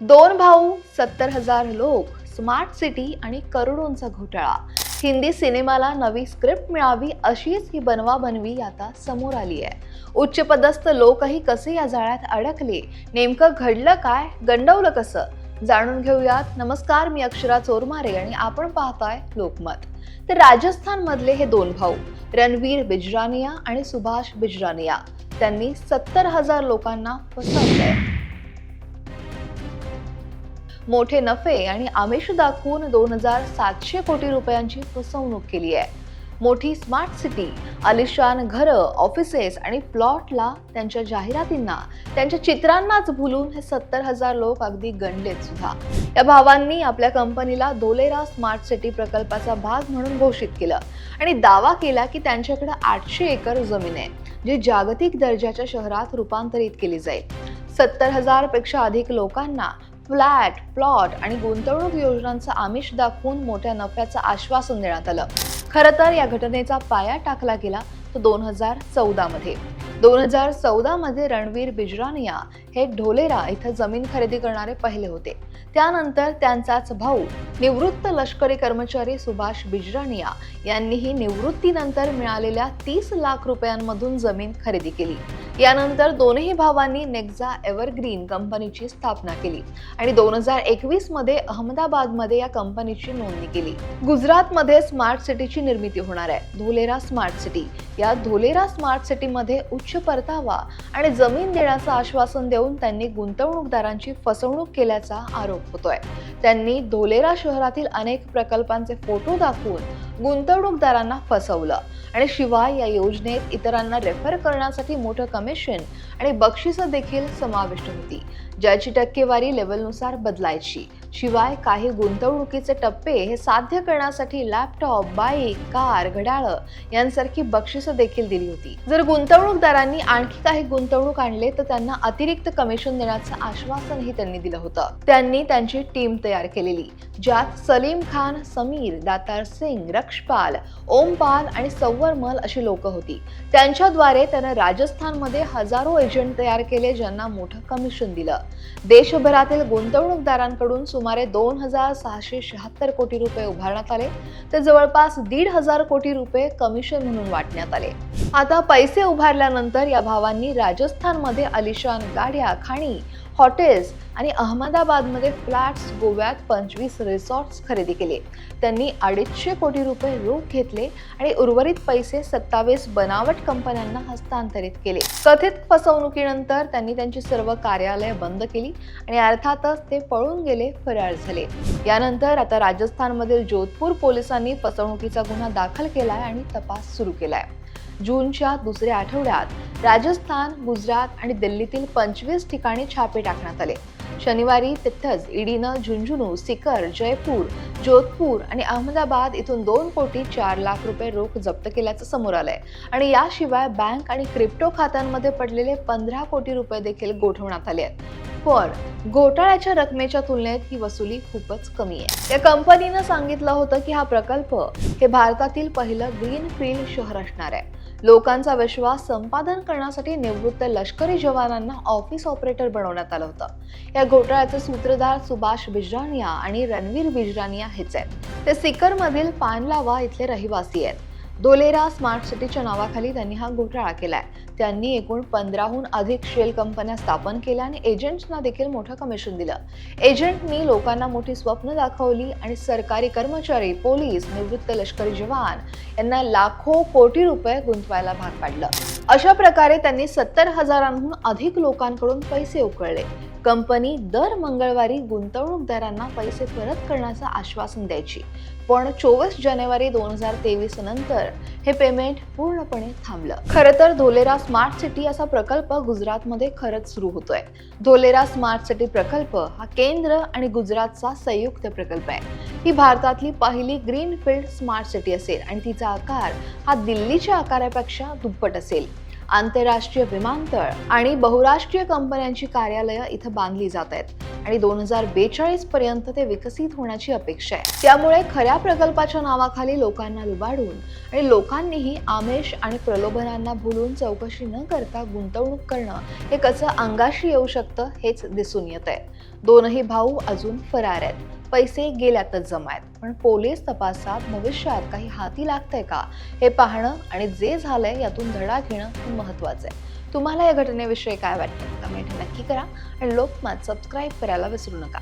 दोन भाऊ सत्तर हजार लोक स्मार्ट सिटी आणि करोडोंचा घोटाळा. हिंदी सिनेमाला नवी स्क्रिप्ट मिळावी अशीच ही बनवाबनवी आता समोर आली आहे. उच्चपदस्थ लोकही कसे या जाळ्यात अडकले? नेमकं घडलं काय? गंडवलं कसं? जाणून घेऊयात. नमस्कार मी अक्षरा चोरमारे आणि आपण पाहताय लोकमत. तर राजस्थानमधले हे दोन भाऊ रणवीर बिजरानिया आणि सुभाष बिजरानिया त्यांनी सत्तर हजार लोकांना फसवलंय. मोठे नफे आणि आमिष दाखवून दोन हजार सातशे कोटी रुपयांची फसवणूक केली आहे. मोठी स्मार्ट सिटी आलिशान घरं ऑफिसेस आणि प्लॉटला त्यांच्या जाहिरातींना त्यांच्या चित्रांनाच भुलून हे सत्तर हजार लोक अगदी गणलेत सुद्धा. या भावांनी आपल्या कंपनीला दोलेरा स्मार्ट सिटी प्रकल्पाचा भाग म्हणून घोषित केलं आणि दावा केला की त्यांच्याकडे आठशे एकर जमीन आहे जी जागतिक दर्जाच्या शहरात रूपांतरित केली जाईल. सत्तर हजारपेक्षा अधिक लोकांना फ्लॅट प्लॉट आणि गुंतवणूक योजनांचं आमिष दाखवून मोठ्या नफ्याचं आश्वासन देण्यात आलं. खरं तर या घटनेचा पाया टाकला गेला तो दोन हजार चौदामध्ये दोन हजार चौदामध्ये रणवीर बिजरानिया हे ढोलेरा इथं जमीन खरेदी करणारे पहिले होते. त्यानंतर त्यांचाच भाऊ निवृत्त लष्करी कर्मचारी सुभाष बिजरानिया यांनीही निवृत्तीनंतर मिळालेल्या तीस लाख रुपयांमधून जमीन खरेदी केली. यानंतर दोन्ही भावांनी नेक्झा एव्हरग्रीन कंपनीची स्थापना केली आणि दोन हजार एकवीसमध्ये अहमदाबादमध्ये या कंपनीची नोंदणी केली. गुजरातमध्ये स्मार्ट सिटीची निर्मिती होणार आहे. Dholera smart city. या धोलेरा स्मार्ट सिटीमध्ये उच्च परतावा आणि जमीन देण्याचं आश्वासन देऊन त्यांनी गुंतवणूकदारांची फसवणूक केल्याचा आरोप होतोय. त्यांनी धोलेरा शहरातील अनेक प्रकल्पांचे फोटो दाखवून गुंतवणूकदारांना फसवलं. आणि शिवाय या योजनेत इतरांना रेफर करण्यासाठी मोठं कमिशन आणि बक्षिसं देखील समाविष्ट होती. ज्याची टक्केवारी लेवलनुसार बदलायची. शिवाय काही गुंतवणुकीचे टप्पे हे साध्य करण्यासाठी लॅपटॉप बाईक कार घड्याळं यांसारखी बक्षिसं देखील दिली होती. जर गुंतवणूकदारांनी आणखी काही गुंतवणूक आणले तर त्यांना अतिरिक्त कमिशन देण्याचं आश्वासनही त्यांनी दिलं होतं. त्यांनी त्यांची टीम तयार केलेली ज्यात सलीम खान समीर दातार सिंग रक्षपाल ओमपाल आणि सव्वरमल अशी लोक होती. त्यांच्याद्वारे त्यानं राजस्थानमध्ये हजारो एजंट तयार केले ज्यांना मोठं कमिशन दिलं. देशभरातील गुंतवणूकदारांकडून सुमारे दोन हजार सहाशे शहात्तर कोटी रुपये उभारण्यात आले. तर जवळपास दीड हजार कोटी रुपये कमिशन म्हणून वाटण्यात आले. आता पैसे उभारल्यानंतर या भावांनी राजस्थानमध्ये आलिशान गाड्या खाणी हॉटेल्स आणि अहमदाबादमध्ये फ्लॅट्स गोव्यात पंचवीस रिसॉर्ट्स खरेदी केले. त्यांनी अडीचशे कोटी रुपये रोख घेतले आणि उर्वरित पैसे सत्तावीस बनावट कंपन्यांना हस्तांतरित केले. कथित फसवणुकीनंतर त्यांनी त्यांची सर्व कार्यालय बंद केली आणि अर्थातच ते पळून गेले फरार झाले. यानंतर आता राजस्थानमधील जोधपूर पोलिसांनी फसवणुकीचा गुन्हा दाखल केलाय आणि तपास सुरू केलाय. जूनच्या दुसऱ्या आठवड्यात राजस्थान गुजरात आणि दिल्लीतील पंचवीस ठिकाणी छापे टाकण्यात आले. शनिवारी तिथंच ईडीनं झुंझुनू सिकर जयपूर जोधपूर आणि अहमदाबाद इथून दोन कोटी चार लाख रुपये रोख जप्त केल्याचं समोर आलंय. आणि याशिवाय बँक आणि क्रिप्टो खात्यांमध्ये पडलेले पंधरा कोटी रुपये देखील गोठवण्यात आले आहेत. पण घोटाळ्याच्या रकमेच्या तुलनेत ही वसुली खूपच कमी आहे. या कंपनीनं सांगितलं होतं की हा प्रकल्प हे भारतातील पहिलं ग्रीन फील्ड शहर असणार आहे. लोकांचा विश्वास संपादन करण्यासाठी निवृत्त लष्करी जवानांना ऑफिस ऑपरेटर बनवण्यात आलं होतं. या घोटाळ्याचे सूत्रधार सुभाष बिजरानिया आणि रणवीर बिजरानिया हेच आहेत. ते सिकरमधील पानलावा इथले रहिवासी आहेत. दोलेरा स्मार्ट सिटीच्या नावाखाली त्यांनी हा घोटाळा केलाय. त्यांनी एकूण पंधराहून अधिक शेल कंपन्या स्थापन केल्या आणि एजंट्सना देखील मोठं कमिशन दिलं. एजंटनी लोकांना मोठी स्वप्न दाखवली आणि सरकारी कर्मचारी पोलीस निवृत्त लष्करी जवान यांना लाखो कोटी रुपये गुंतवायला भाग पाडलं. अशा प्रकारे त्यांनी सत्तर हजारांहून अधिक लोकांकडून पैसे उकळले. कंपनी दर मंगळवारी गुंतवणूकदारांना पैसे परत करण्याचं आश्वासन द्यायची. पण चोवीस जानेवारी दोन हजार तेवीस नंतर हे पेमेंट पूर्णपणे थांबलं. खरं तर धोलेरा स्मार्ट सिटी असा प्रकल्प गुजरातमध्ये खरंच सुरू होतोय. धोलेरा स्मार्ट सिटी प्रकल्प हा केंद्र आणि गुजरातचा संयुक्त प्रकल्प आहे. ही भारतातली पहिली ग्रीन फील्ड स्मार्ट सिटी असेल आणि तिचा आकार हा दिल्लीच्या आकारापेक्षा दुप्पट असेल. आंतरराष्ट्रीय विमानतळ आणि बहुराष्ट्रीय कंपन्यांची कार्यालयं इथं बांधली जात आहेत. आणि दोन हजार बेचाळीस पर्यंत ते विकसित होण्याची अपेक्षा आहे. त्यामुळे खऱ्या प्रकल्पाच्या नावाखाली लोकांना लुबाडून आणि लोकांनीही आमिष आणि प्रलोभनांना भुलून चौकशी न करता गुंतवणूक करणं हे कसं अंगाशी येऊ शकतं हेच दिसून येत आहे दोनही भाऊ अजून फरार आहेत. पैसे गेल्यातच जमायत. पण पोलीस तपासात भविष्यात काही हाती लागतंय का? हे पाहणं आणि जे झालंय यातून धडा घेणं हे महत्वाचं आहे तुम्हाला या घटनेविषयी काय वाटतं? कमेंट नक्की करा आणि लोकमत सबस्क्राईब करायला विसरू नका.